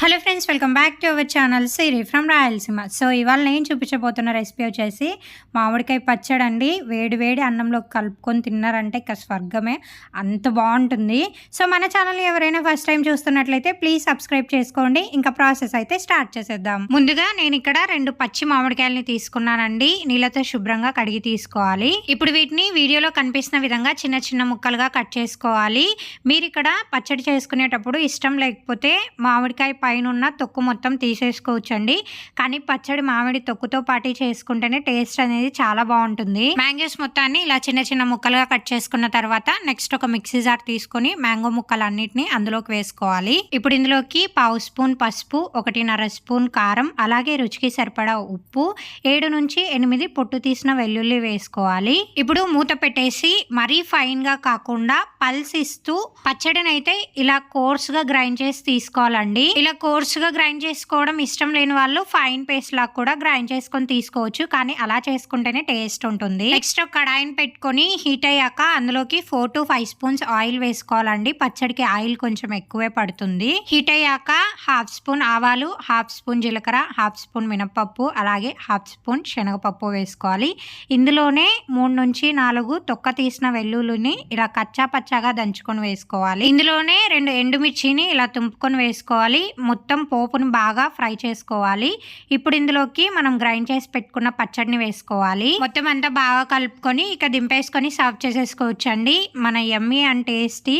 Hello friends welcome back to our channel Siri from Rayalaseema so ఇవాళ నేను చూపించబోతున్న recipe వచ్చేసి మామిడికాయ పచ్చడి అండి వేడి వేడి అన్నంలో కలుపుకొని తిన్నారంటే ఇక స్వర్గమే. అంత బాగుంటుంది. సో మన ఛానల్ ఎవరైనా ఫస్ట్ టైం చూస్తున్నట్లయితే ప్లీజ్ సబ్స్క్రైబ్ చేసుకోండి. ఇంకా ప్రాసెస్ అయితే స్టార్ట్ చేసేద్దాం. ముందుగా నేను ఇక్కడ రెండు పచ్చి మామిడికాయలని తీసుకున్నానండి. నీళ్ళతో శుభ్రంగా కడిగి తీసుకోవాలి. ఇప్పుడు వీటిని వీడియోలో కనిపిస్తున్న విధంగా చిన్న చిన్న ముక్కలుగా కట్ చేసుకోవాలి. మీరు ఇక్కడ పచ్చడి చేసుకునేటప్పుడు ఇష్టం లేకపోతే మామిడికాయ పైన ఉన్న తొక్కు మొత్తం తీసేసుకోవచ్చండి. కానీ పచ్చడి మామిడి తొక్కుతో పాటు చేసుకుంటేనే టేస్ట్ అనేది చాలా బాగుంటుంది. మ్యాంగోస్ మొత్తాన్ని ఇలా చిన్న చిన్న ముక్కలుగా కట్ చేసుకున్న తర్వాత నెక్స్ట్ ఒక మిక్సీ జార్ తీసుకొని మ్యాంగో ముక్కలన్నిటిని అందులోకి వేసుకోవాలి. ఇప్పుడు ఇందులోకి పావు స్పూన్ పసుపు ఒకటిన్నర స్పూన్ కారం అలాగే రుచికి సరిపడా ఉప్పు ఏడు నుంచి ఎనిమిది పొట్టు తీసిన వెల్లుల్లి వేసుకోవాలి. ఇప్పుడు మూత పెట్టేసి మరీ ఫైన్గా కాకుండా పల్స్ ఇస్తూ పచ్చడిని అయితే ఇలా కోర్స్గా గ్రైండ్ చేసి తీసుకోవాలండి. ఇలా కోర్సుగా గ్రైండ్ చేసుకోవడం ఇష్టం లేని వాళ్ళు ఫైన్ పేస్ట్ లాగా కూడా గ్రైండ్ చేసుకొని తీసుకోవచ్చు. కానీ అలా చేసుకుంటేనే టేస్ట్ ఉంటుంది. నెక్స్ట్ కడాయిని పెట్టుకొని హీట్ అయ్యాక అందులోకి four to five spoons oil వేసుకోవాలండి. పచ్చడికి ఆయిల్ కొంచెం ఎక్కువే పడుతుంది. హీట్ అయ్యాక హాఫ్ స్పూన్ ఆవాలు హాఫ్ స్పూన్ జీలకర్ర హాఫ్ స్పూన్ మినపప్పు అలాగే హాఫ్ స్పూన్ శనగపప్పు వేసుకోవాలి. ఇందులోనే మూడు నుంచి నాలుగు తొక్క తీసిన వెల్లుల్లిని ఇలా కచ్చా పచ్చాగా దంచుకొని వేసుకోవాలి. ఇందులోనే రెండు ఎండుమిర్చిని ఇలా తుంపుకొని వేసుకోవాలి. మొత్తం పోపును బాగా ఫ్రై చేసుకోవాలి. ఇప్పుడు ఇందులోకి మనం గ్రైండ్ చేసి పెట్టుకున్న పచ్చడిని వేసుకోవాలి. మొత్తం అంతా బాగా కలుపుకొని ఇక దింపేసుకొని సర్వ్ చేసేసుకోవచ్చండి. మన ఎమ్మీ అండ్ టేస్టీ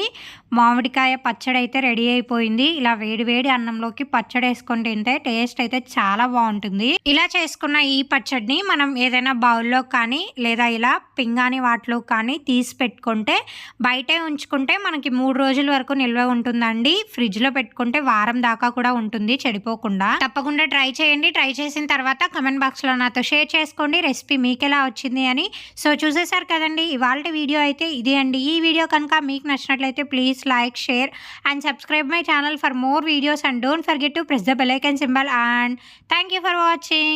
మామిడికాయ పచ్చడి అయితే రెడీ అయిపోయింది. ఇలా వేడి వేడి అన్నంలోకి పచ్చడి వేసుకొని తింటే టేస్ట్ అయితే చాలా బాగుంటుంది. ఇలా చేసుకున్న ఈ పచ్చడిని మనం ఏదైనా బౌల్లో కానీ లేదా ఇలా పింగాని వాటిలో కానీ తీసి పెట్టుకుంటే బయటే ఉంచుకుంటే మనకి మూడు రోజుల వరకు నిల్వ ఉంటుందండి. ఫ్రిడ్జ్లో పెట్టుకుంటే వారం దాకా కూడా ఉంటుంది చెడిపోకుండా. తప్పకుండా ట్రై చేయండి. ట్రై చేసిన తర్వాత కమెంట్ బాక్స్లో నాతో షేర్ చేసుకోండి. రెసిపీ మీకు ఎలా వచ్చింది అని. సో చూసేసారు కదండి. ఇవాళ వీడియో అయితే ఇదే అండి. ఈ వీడియో కనుక మీకు నచ్చినట్లయితే please like share and subscribe my channel for more videos. And don't forget to press the bell icon symbol. And thank you for watching